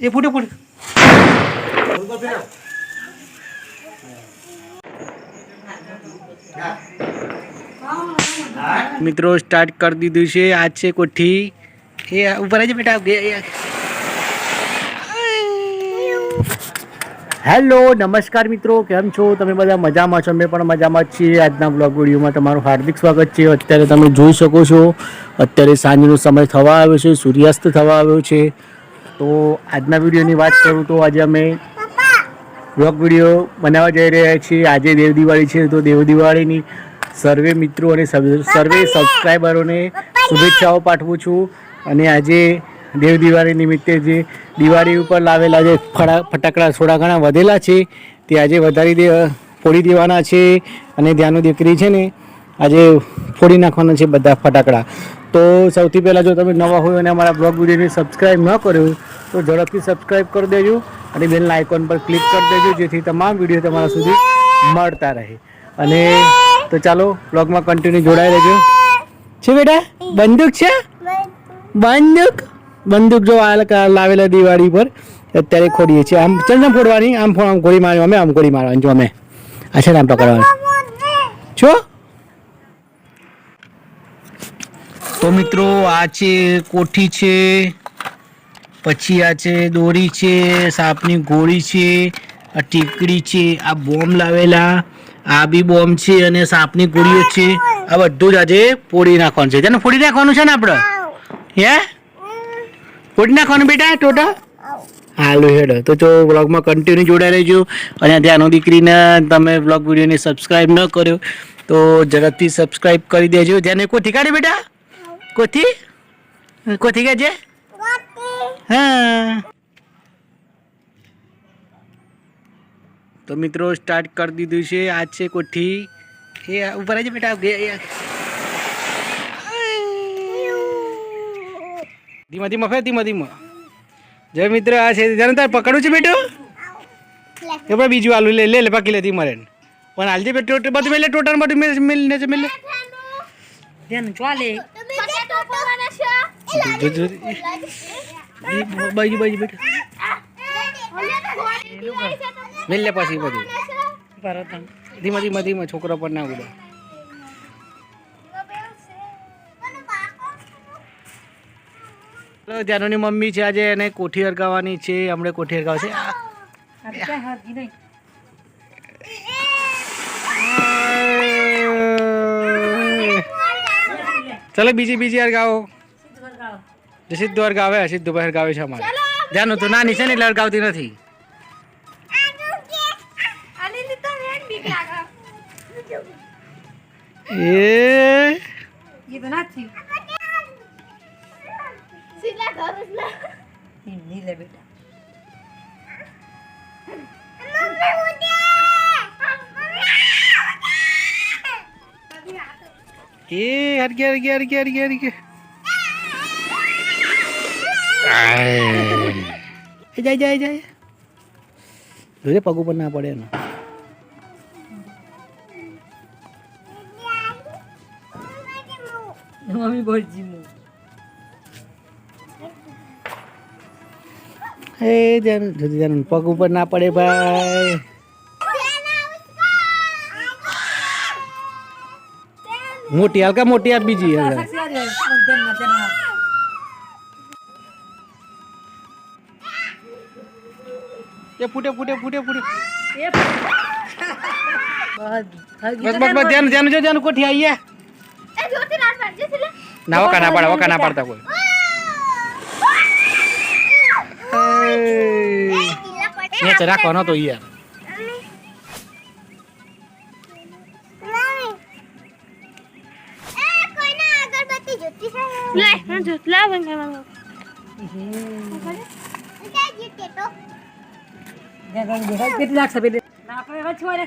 એ ફૂટે ફૂટે. મિત્રો સ્ટાર્ટ કરી દીધું છે. આજ છે કોઠી. એ ઉપર આજે બેટા હેલો નમસ્કાર મિત્રો, કેમ છો? તમે બધા મજામાં છો? અમે પણ મજામાં છીએ. આજના બ્લોગ વિડીયોમાં તમારું હાર્દિક સ્વાગત છે. અત્યારે તમે જોઈ શકો છો, અત્યારે સાંજનો સમય થવા આવ્યો છે, સૂર્યાસ્ત થવા આવ્યો છે. તો આજના વિડીયોની વાત કરું તો આજે અમે બ્લોગ વીડિયો બનાવવા જઈ રહ્યા છીએ. આજે દેવ દિવાળી છે તો દેવ દિવાળીની સર્વે મિત્રો અને સર્વે સર્વે સબસ્ક્રાઈબરોને શુભેચ્છાઓ પાઠવું છું. અને આજે દેવ દિવાળી નિમિત્તે જે દિવાળી ઉપર લાવેલા જે ફટા ફટાકડા થોડા ઘણા વધેલા છે તે આજે વધારી દે ફોડી દેવાના છે. અને ત્યાંનું દીકરી છે ને આજે ફોડી નાખવાના છે બધા ફટાકડા. તો સૌથી પહેલાં જો તમે નવા હોય અને અમારા બ્લોગ વિડીયોને સબસ્ક્રાઈબ ન કર્યું તો ઝડપથી સબસ્ક્રાઈબ કરી દેજો અને બેલના આઇકોન પર ક્લિક કરી દેજો, જેથી તમામ વીડિયો તમારા સુધી મળતા રહે. અને તો ચાલો, બ્લોગમાં કન્ટિન્યુ જોડાઈ રહેજો. છે બેટા? બંદૂક છે? બંદૂક? બંદૂક જો આ લાવેલા દિવાળી પર, અત્યારે ખોડીએ છીએ. આમ ચંદન ફોડવાની, આમ ફોડ, આમ ગોળી મારવાની, અમે આમ ગોળી મારવાની, જો અમે. આ છે આમ પકડવાની. છો તો મિત્રો, આ છે કોઠી છે, પછી આ છે દોરી છે, સાપની ગોળી છે, આ ટીકડી છે, આ બોમ્બ લાવેલા, આ બી બોમ્બ છે અને સાપની ગોળીઓ છે. આ બધું જ આજે ફોડી નાખવાનું છે. તેને ફોડી નાખવાનું છે ને આપણે? હે? ફોડી નાખવાનું બેટા ટોટા હાલો હેડો. તો જો બ્લોગમાં કન્ટિન્યુ જોડાઈ રહેજો. અને ત્યાંનો દીકરીને તમે બ્લોગ વિડીયોને સબસ્ક્રાઈબ ન કર્યો, તો ઝડપથી સબસ્ક્રાઈબ કરી દેજો. જેને કોઈ કાઢી બેટા? કોઠી કોઠી છે હા તો મિત્રો સ્ટાર્ટ કરી દીધું છે આજ છે કોઠી એ ઉપર આવી બેટા ધીમા ધીમા ફેર ધીમા ધીમા જય મિત્ર આ છે જાણે તારે પકડવું છે બેટો એ ભાઈ બીજું આલુ લે લે લે બાકી લે ધીમા રેન પણ હાલજે બેટો બધું મેલે ટોટલ બધું મેલે મેલે મેલે ધ્યાન ચાલે બાજુ બાજુ બેટો મેલ લે પછી બધું ધીમા ધીમા ધીમા છોકરા પર ના ઉડે ત્યાંની મમ્મી છે આજે એને કોઠી અરગાવવાની છે હમણાં કોઠી અરગાવ છે આ- આ ક્યાં હાથી નહીં ચલો બીજી બીજી અરગાવો જે સિદ્ધુ ગાવે સિદ્ધુ બહેર ગાવે છે અમારે ધ્યાન હતું નાની છે ને એટલે અરગાવતી નથી. એ હરગે હરગે હરગે હરગે હરગે એ જાય જાય જાય જોજે પગ ઉપર ના પડે એનો મમ્મી બોલ જીમું એ જાન જોજે જાન પગ ઉપર ના પડે ભાઈ મોટી હલકા મોટી આપ બીજી હલકા. સાક્ષી આ રે ધ્યાન ધ્યાન એ ફૂટે ફૂટે ફૂટે ફૂટે એ બસ બસ બસ બસ ધ્યાન ધ્યાન જો ધ્યાન કોઠી આઈએ ના વકા ના પાડે વકા ના પાડતા કોઈ નીચે રાખવાનો તો યાર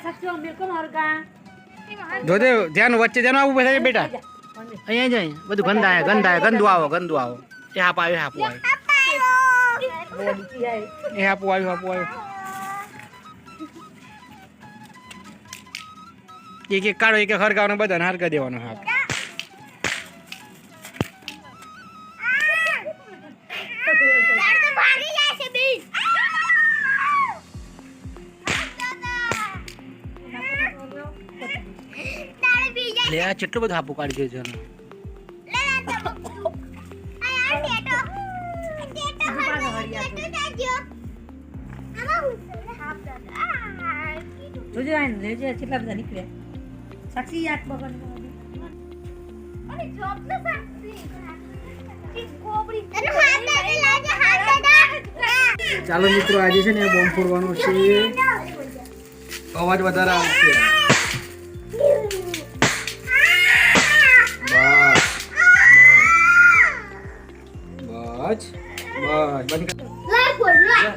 સાક્ષી મેં કોણ હરગા જોજે, ધ્યાન વચ્ચે ધ્યાન બેટા. અહીંયા જાય બધું ગંદ આવે ગંદ આવે ગંદુ આવો ગંદુ આવો. એ હાપ આવ્યો, હાપુ આવ્યો. એ હાપુ આવ્યું હાપુ આવ્યું. એક એક કાઢો, એક એક હરગાવનો બધાને હરગા દેવાનો હાપ. લે આ કેટલો બધો હાપુ કાઢી છે જણ જોજો આને લેજે કેટલા બધા નીકળે સાક્ષી આઠ બગન ચાલો મિત્રો આજે છે ને બોમ્બ ફોડવાનો છે. અવાજ વધારે આવશે. બસ બંધ કર.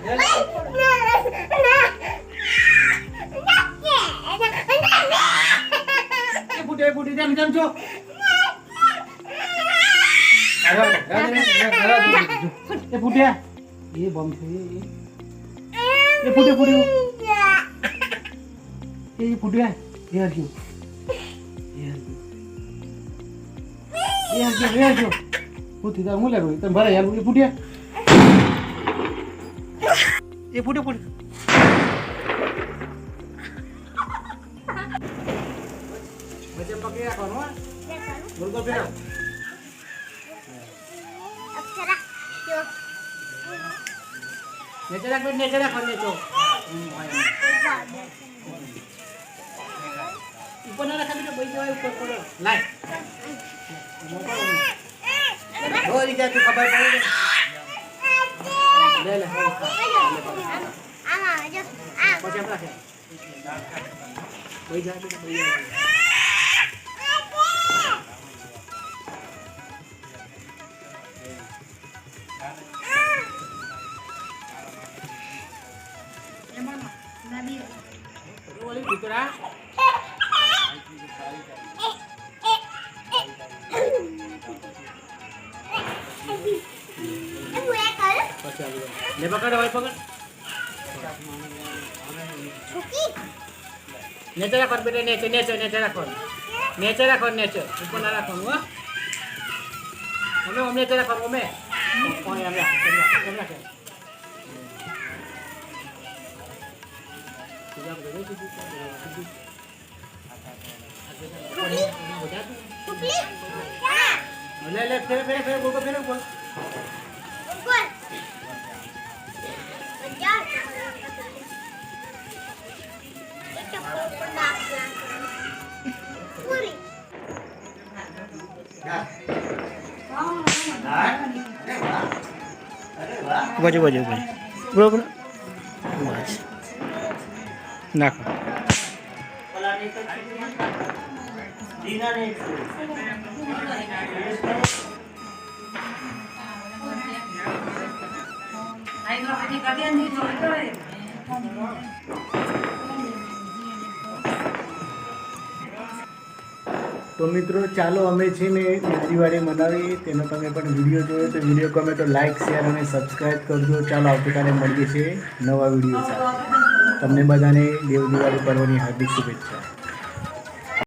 એ ફૂટે એ ફૂટે તેમ તેમ છો એ ફૂટ્યા એ બોમ્બ છે એ ફૂટે ફૂટે એ ફૂટ્યા એ હરગ્યું એ હરગ્યું એ હરગ્યું એ હરગ્યું ફૂટી તા હું લાગુ તમે ભરાય યાર એ ફૂટ્યા એ ફૂટે ફૂટે વચ્ચે પકડી રાખવાનું હા બરોબર ફેરવ નીચે રાખો નીચે રાખો નીચો ઉપર ના રાખા બીજો ભાઈ જવાય ઉપર પડો લાય રોજ જાય તું ખબર પડે એમ રાખે ભાઈ જાય તો ભાઈ જાય ઓલી દીકરા પછી આવી જાય. લે પકડ હવે પકડ નેચે રાખો બેટા નેચે નેચે નેચે રાખો. નેચે રાખો નેચે ઉપર ના રાખો હો અમે અમે નેચે રાખો અમે. લે લે ફેર ફેર ફેર ગોગો ફેર ગોગો બાજુ બાજુ બાજુ. બરોબર? બસ નાખો. તો મિત્રો, ચાલો અમે છે ને દિવાળી મનાવીએ. તેનો તમે પણ વીડિયો જોયો તો વીડિયો ગમે તો લાઇક શેર અને સબસ્ક્રાઈબ કરજો. ચાલો આવતીકાલે મળીએ છીએ નવા વીડિયો સાથે. તમને બધાને દેવ દિવાળી પર્વની હાર્દિક શુભેચ્છા